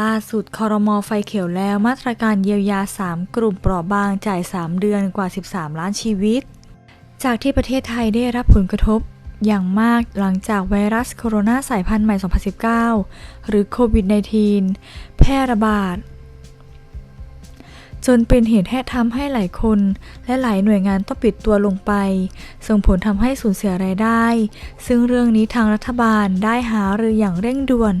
ล่าสุดคอรมอไฟเขียวแล้วมาตรการเยียวยา 3 กลุ่มเปราะบางจ่าย 3 เดือนกว่า 13 ล้านชีวิต จากที่ประเทศไทยได้รับผลกระทบอย่างมากหลังจากไวรัสโคโรนาสายพันธุ์ใหม่ 2019 หรือโควิด -19 แพร่ระบาด จนเป็นเหตุให้ทำให้หลายคน และหลายหน่วยงานต้องปิดตัวลงไป ส่งผลทำให้สูญเสียรายได้ ซึ่งเรื่องนี้ทางรัฐบาลได้หารืออย่างเร่งด่วน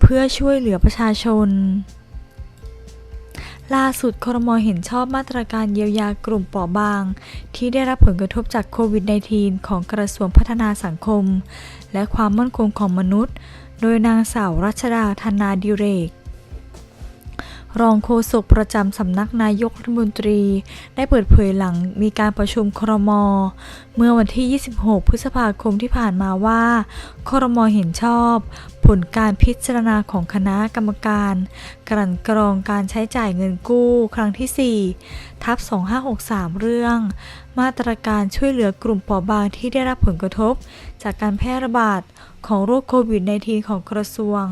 เพื่อช่วยเหลือประชาชนล่าสุดครมเห็นชอบมาตรการเยียวยากลุ่มเปราะบาง ที่ได้รับผลกระทบจากโควิด -19 ของกระทรวงพัฒนาสังคม และความมั่นคงของมนุษย์ โดยนางสาวรัชดาธนาดิเรก รองโฆษกประจำสำนักนายกรัฐมนตรี ได้เปิดเผยหลังมีการประชุมครม เมื่อวันที่ 26 พฤษภาคมที่ผ่านมาว่าครมเห็นชอบ ผลการพิจารณาของคณะกรรมการ กลั่นกรองการใช้จ่ายเงินกู้ครั้งที่ 4 ทับ 2563 เรื่อง มาตรการช่วยเหลือกลุ่มเปราะบางที่ได้รับผลกระทบ จากการแพร่ระบาดของโรคโควิด -19 ของกระทรวง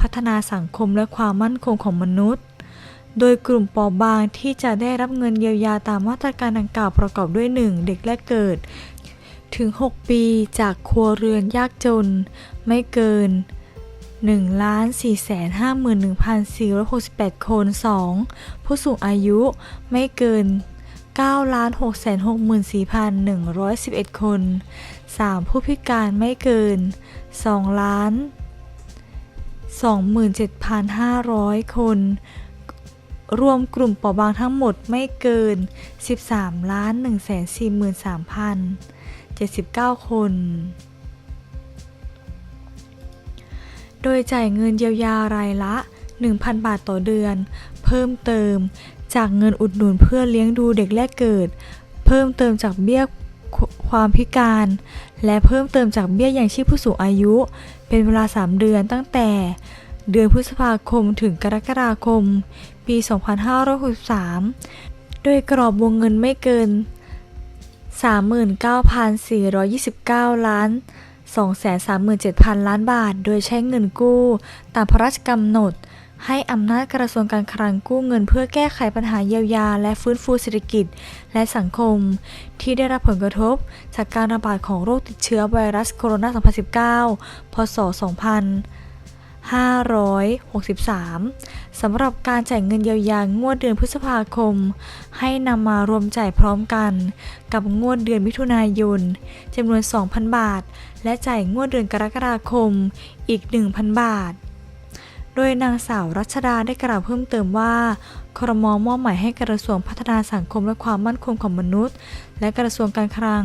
พัฒนาสังคมและความมั่นคงของมนุษย์ โดยกลุ่มเปราะบางที่จะได้รับเงินเยียวยาตามมาตรการดังกล่าวประกอบด้วย 1. เด็กแรกเกิด ถึง 6 ปีจากครัวเรือนยากจน ไม่เกิน 1,451,468 คน 2. ผู้สูงอายุไม่เกิน 9,664,111 คน 3. ผู้พิการไม่เกิน 2 ล้าน 27,500 คน รวมกลุ่มเปราะบางทั้งหมดไม่เกิน 13ล้าน143,079 คน โดยจ่ายเงินเยียวยารายละ 1,000 บาทต่อเดือน เพิ่มเติมจากเงินอุดหนุนเพื่อเลี้ยงดูเด็กแรกเกิด เพิ่มเติมจากเบี้ยความพิการ และเพิ่มเติมจากเบี้ยยังชีพผู้สูงอายุ เป็นเวลา 3 เดือนตั้งแต่เดือนพฤษภาคมถึงกรกฎาคม ปี 2563 โดยกรอบวงเงินไม่เกิน 39,429 ล้าน 237,000 ล้านบาท โดยใช้เงินกู้ ตามพระราชกำหนด ให้อำนาจกระทรวงการคลังกู้เงินเพื่อแก้ไขปัญหาเยียวยา และฟื้นฟูเศรษฐกิจและสังคม ที่ได้รับผลกระทบ จากการระบาดของโรคติดเชื้อไวรัสโคโรนา 2019 พศ .2000 2563 สำหรับการจ่ายเงินเยียวยางวดเดือนพฤษภาคม ให้นำมารวมจ่ายพร้อมกัน กับงวดเดือนมิถุนายนจำนวน 2,000 บาท และจ่ายงวดเดือนกรกฎาคมอีก 1,000 บาท โดยนางสาวรัชดาได้กล่าวเพิ่มเติมว่า ครมมอบหมายให้กระทรวงพัฒนาสังคมและความมั่นคงของมนุษย์ และกระทรวงการคลัง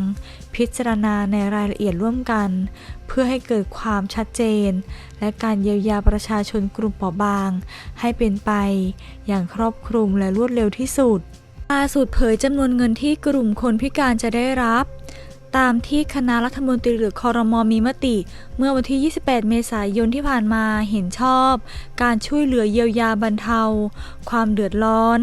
พิจารณาในรายละเอียดร่วมกัน เพื่อให้เกิดความชัดเจน และการเยียวยาประชาชนกลุ่มเปราะบาง ให้เป็นไป อย่างครอบคลุมและรวดเร็วที่สุดล่าสุดเผยจำนวนเงินที่กลุ่มคนพิการจะได้รับ ตามที่คณะรัฐมนตรีหรือคอรมอมีมติ เมื่อวันที่ 28 เมษายนที่ผ่านมาเห็นชอบ การช่วยเหลือเยียวยาบรรเทา ความเดือดร้อน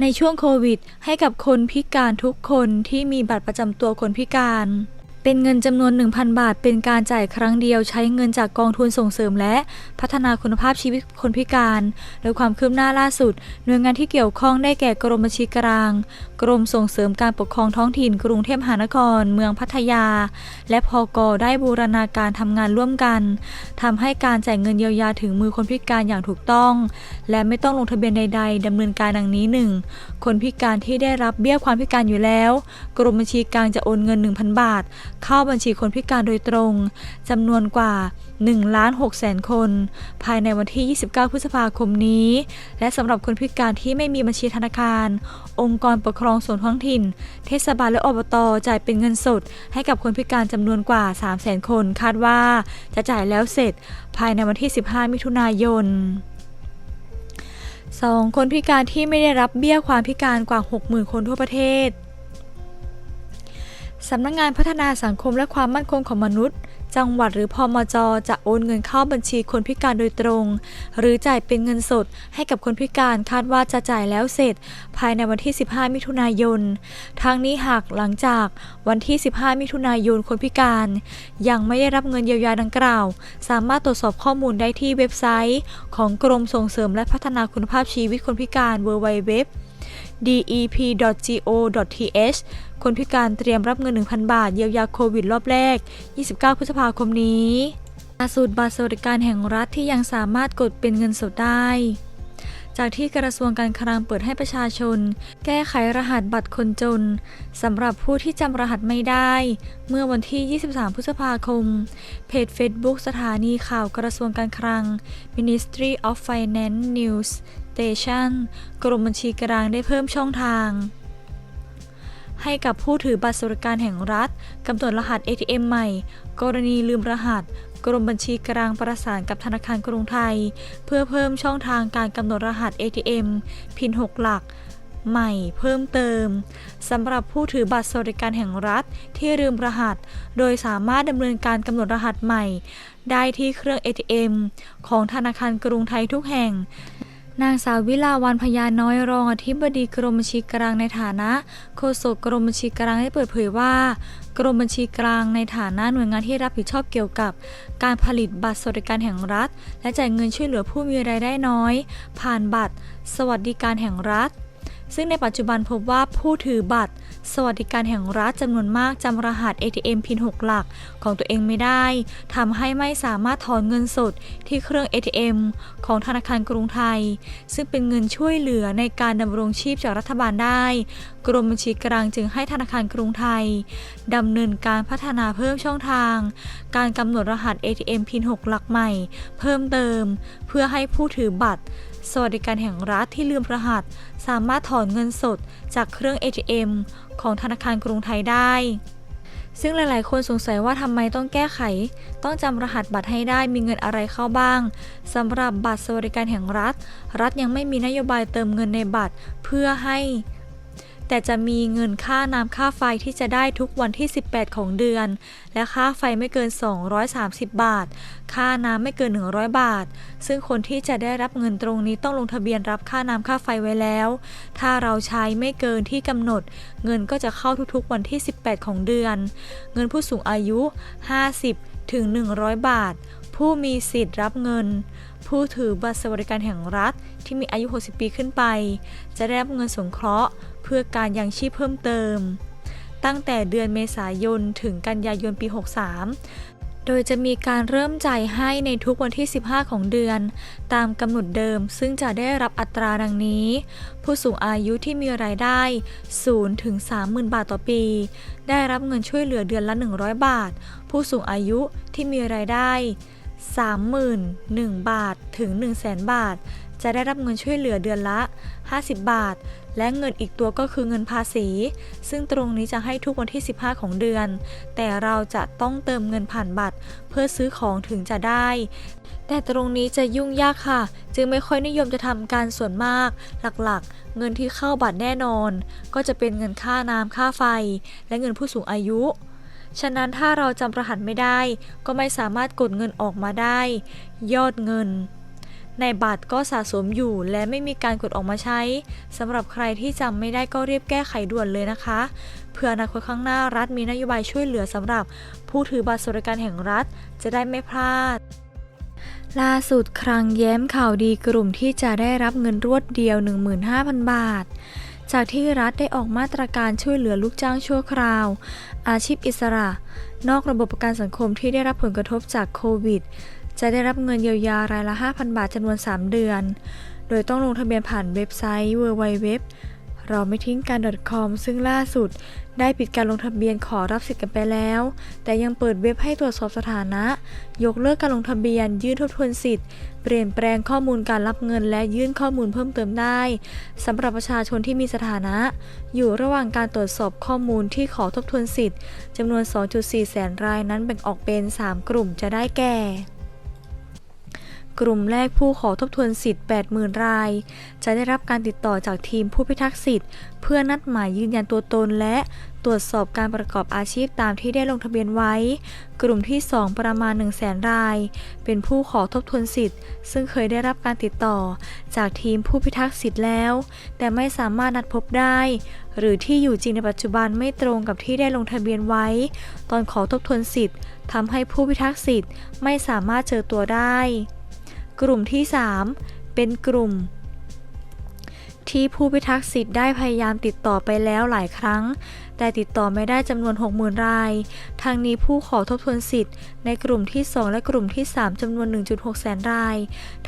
ในช่วงโควิด ให้กับคนพิการทุกคนที่มีบัตรประจำตัวคนพิการ เป็นเงินจำนวน 1,000 บาท เป็นการจ่ายครั้งเดียวใช้เงินจากกองทุนส่งเสริมและพัฒนาคุณภาพชีวิตคนพิการ โดยความคืบหน้าล่าสุด หน่วยงานที่เกี่ยวข้องได้แก่กรมบัญชีกลาง กรมส่งเสริมการปกครองท้องถิ่น กรุงเทพมหานคร เมืองพัทยา และพกได้บูรณาการทำงานร่วมกันทำให้การจ่ายเงินเยียวยาถึงมือคนพิการอย่างถูกต้อง และไม่ต้องลงทะเบียนใด ๆดำเนินการดังนี้ 1. คนพิการที่ได้รับเบี้ยความพิการอยู่แล้ว กรมบัญชีกลางจะโอนเงิน 1,000 บาท เข้าบัญชีคนพิการโดยตรงจำนวนกว่า1ล้าน6แสนคน ภายในวันที่ 29 พฤษภาคมนี้ และสำหรับคนพิการที่ไม่มีบัญชีธนาคาร องค์กรปกครองส่วนท้องถิ่น เทศบาลและอบตจ่ายเป็นเงินสด ให้กับคนพิการจำนวนกว่า 3 0 0แสนคน คาดว่าจะจ่ายแล้วเสร็จ ภายในวันที่ 15 มิถุนายน 2. คนพิการที่ไม่ได้รับเบี้ยความพิการกว่า 60,000 คนทั่วประเทศ สำนักงงานพัฒนาสังคมและความมั่นคงของมนุษย์ จังหวัดหรือพมจจะโอนเงินเข้าบัญชีคนพิการโดยตรง หรือจ่ายเป็นเงินสดให้กับคนพิการคาดว่าจะจ่ายแล้วเสร็จ ภายในวันที่ 15 มิถุนายนทั้งนี้หากหลังจากวันที่ 15 มิถุนายนคนพิการ ยังไม่ได้รับเงินเยียวยาดังกล่าว สามารถตรวจสอบข้อมูลได้ที่เว็บไซต์ ของกรมส่งเสริมและพัฒนาคุณภาพชีวิตคนพิการ www dep.go.th คนพิการเตรียมรับเงิน 1,000 บาทเยียวยาโควิดรอบแรก 29 พฤษภาคมนี้ล่าสุดบัตรสวัสดิการแห่งรัฐที่ยังสามารถกดเป็นเงินสดได้จากที่กระทรวงการคลังเปิดให้ประชาชน แก้ไขรหัสบัตรคนจนสำหรับผู้ที่จำรหัสไม่ได้ เมื่อวันที่ 23 พฤษภาคม เพจ Facebook สถานีข่าวกระทรวงการคลัง Ministry of Finance News Station กรมบัญชีกลางได้เพิ่มช่องทาง ให้กับผู้ถือบัตรสวัสดิการแห่งรัฐกำหนดรหัส ATM ใหม่ กรณีลืมรหัส กรมบัญชีกลางประสานกับธนาคารกรุงไทย เพื่อเพิ่มช่องทางการกำหนดรหัส ATM พิน 6 หลักใหม่เพิ่มเติมสำหรับผู้ถือบัตรสวัสดิการแห่งรัฐที่ลืมรหัส โดยสามารถดำเนินการกำหนดรหัสใหม่ ได้ที่เครื่อง ATM ของธนาคารกรุงไทยทุกแห่ง นางสาววิลาวันพยาน้อยรองอธิบดีกรมบัญชีกลางในฐานะโฆษกกรมบัญชีกลางได้เปิดเผยว่า กรมบัญชีกลางในฐานะหน่วยงานที่รับผิดชอบเกี่ยวกับ การผลิตบัตรสวัสดิการแห่งรัฐ และจ่ายเงินช่วยเหลือผู้มีรายได้น้อย ผ่านบัตร สวัสดิการแห่งรัฐ ซึ่งในปัจจุบันพบว่าผู้ถือบัตร สวัสดิการแห่งรัฐจำนวนมากจำรหัส ATM พิน 6 หลักของตัวเองไม่ได้ทำให้ไม่สามารถถอนเงินสดที่เครื่อง ATM ของธนาคารกรุงไทย ซึ่งเป็นเงินช่วยเหลือในการดำรงชีพจากรัฐบาลได้ กรมบัญชีกลางจึงให้ธนาคารกรุงไทยดำเนินการพัฒนาเพิ่มช่องทาง การกำหนดรหัส ATM พิน 6 หลักใหม่ เพิ่มเติม เพื่อให้ผู้ถือบัตร สวัสดิการแห่งรัฐที่ลืมรหัส สามารถถอนเงินสดจากเครื่อง ATM ของธนาคารกรุงไทยได้ ซึ่งหลาย ๆ คนสงสัยว่าทำไมต้องแก้ไข ต้องจำรหัสบัตรให้ได้มีเงินอะไรเข้าบ้างสำหรับบัตรสวัสดิการแห่งรัฐ รัฐยังไม่มีนโยบายเติมเงินในบัตรเพื่อให้ แต่จะมีเงินค่าน้ำค่าไฟที่จะได้ทุกวันที่ 18 ของเดือน และค่าไฟไม่เกิน 230 บาท ค่าน้ำไม่เกิน 100 บาท ซึ่งคนที่จะได้รับเงินตรงนี้ต้องลงทะเบียนรับค่าน้ำค่าไฟไว้แล้ว ถ้าเราใช้ไม่เกินที่กำหนด เงินก็จะเข้าทุกๆวันที่ 18 ของเดือน เงินผู้สูงอายุ 50 ถึง 100 บาท ผู้มีสิทธิ์รับเงินผู้ถือบัตรสวัสดิการแห่งรัฐที่มีอายุ 60 ปีขึ้นไป จะได้รับเงินสงเคราะห์ เพื่อการยังชีพเพิ่มเติม ตั้งแต่เดือนเมษายนถึงกันยายนปี 63 โดยจะมีการเริ่มจ่ายให้ในทุกวันที่ 15 ของเดือน ตามกำหนดเดิมซึ่งจะได้รับอัตราดังนี้ ผู้สูงอายุที่มีรายได้ 0 ถึง 30,000 บาทต่อปี ได้รับเงินช่วยเหลือเดือนละ 100 บาท ผู้สูงอายุที่มีรายได้ 31,000 บาทถึง 100,000บาท จะได้รับเงินช่วยเหลือเดือนละ 50 บาท และเงินอีกตัวก็คือเงินภาษี ซึ่งตรงนี้จะให้ทุกวันที่ 15 ของเดือน แต่เราจะต้องเติมเงินผ่านบัตร เพื่อซื้อของถึงจะได้ แต่ตรงนี้จะยุ่งยากค่ะ จึงไม่ค่อยนิยมจะทำการส่วนมาก หลักๆ เงินที่เข้าบัตรแน่นอน ก็จะเป็นเงินค่าน้ำค่าไฟ และเงินผู้สูงอายุฉะนั้นถ้าเราจำรหัสไม่ได้ ก็ไม่สามารถกดเงินออกมาได้ ยอดเงิน ในบัตรก็สะสมอยู่และไม่มีการกดออกมาใช้สำหรับใครที่จำไม่ได้ก็รีบแก้ไขด่วนเลยนะคะ เพื่ออนาคตข้างหน้ารัฐมีนโยบายช่วยเหลือสำหรับ ผู้ถือบัตรสวัสดิการแห่งรัฐจะได้ไม่พลาดล่าสุดครั้งแย้มข่าวดีกลุ่มที่จะได้รับเงินรวดเดียว 15,000 บาท จากที่รัฐได้ออกมาตรการช่วยเหลือลูกจ้างชั่วคราว อาชีพอิสระ นอกระบบประกันสังคมที่ได้รับผลกระทบจากโควิด จะได้รับเงินเยียวยารายละ 5,000 บาทจำนวน 3 เดือน โดยต้องลงทะเบียนผ่านเว็บไซต์ www เราไม่ทิ้งกัน .com ซึ่งล่าสุด ได้ปิดการลงทะเบียนขอรับสิทธิ์กันไปแล้ว แต่ยังเปิดเว็บให้ตรวจสอบสถานะ ยกเลิกการลงทะเบียน ยื่นทบทวนสิทธิ์ เปลี่ยนแปลงข้อมูลการรับเงิน และยื่นข้อมูลเพิ่มเติมได้สำหรับประชาชนที่มีสถานะ อยู่ระหว่างการตรวจสอบข้อมูลที่ขอทบทวนสิทธิ์จำนวน 2.4 แสนรายนั้นแบ่งออกเป็น 3 กลุ่มจะได้แก่ กลุ่มแรกผู้ขอทบทวนสิทธิ์ 80,000 ราย จะได้รับการติดต่อจากทีมผู้พิทักษ์สิทธิ์ เพื่อนัดหมายยืนยันตัวตนและตรวจสอบการประกอบอาชีพตามที่ได้ลงทะเบียนไว้ กลุ่มที่ 2 ประมาณ 100,000ราย เป็นผู้ขอทบทวนสิทธิ์ ซึ่งเคยได้รับการติดต่อ จากทีมผู้พิทักษ์สิทธิ์แล้ว แต่ไม่สามารถนัดพบได้ หรือที่อยู่จริงในปัจจุบันไม่ตรงกับที่ได้ลงทะเบียนไว้ ตอนขอทบทวนสิทธิ์ทำให้ผู้พิทักษ์สิทธิ์ไม่สามารถเจอตัวได้ กลุ่มที่ 3 เป็นกลุ่ม ที่ผู้พิทักษ์สิทธิ์ได้พยายามติดต่อไปแล้วหลายครั้ง แต่ติดต่อไม่ได้จำนวน 60,000 ราย ทางนี้ผู้ขอทบทวนสิทธิ์ในกลุ่มที่ 2 และกลุ่มที่ 3จำนวน 1.6 แสนราย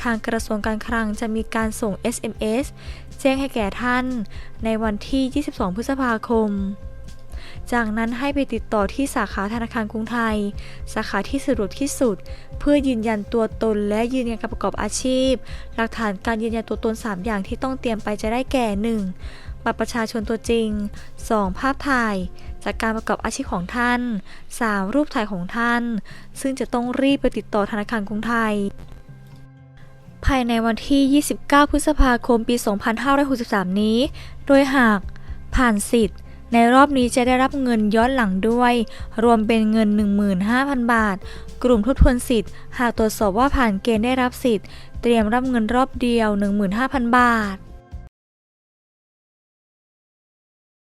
ทางกระทรวงการคลังจะมีการส่ง SMS แจ้งให้แก่ท่าน ในวันที่ 22 พฤษภาคม จากนั้นให้ไปติดต่อที่สาขาธนาคารกรุงไทย สาขาที่สะดวกที่สุด เพื่อยืนยันตัวตนและยืนยันการประกอบอาชีพ หลักฐานการยืนยันตัวตน 3 อย่างที่ต้องเตรียมไปจะได้แก่ 1. บัตรประชาชนตัวจริง 2. ภาพถ่าย จากการประกอบอาชีพของท่าน 3. รูปถ่ายของท่าน ซึ่งจะต้องรีบไปติดต่อธนาคารกรุงไทยภายในวันที่ 29 พฤษภาคม ปี 2563 นี้ โดยหากผ่านสิทธิ์ ในรอบนี้จะได้รับเงินย้อนหลังด้วย รวมเป็นเงิน 15,000 บาท กลุ่มทบทวนสิทธิ์ หากตรวจสอบว่าผ่านเกณฑ์ได้รับสิทธิ์ เตรียมรับเงินรอบเดียว 15,000 บาท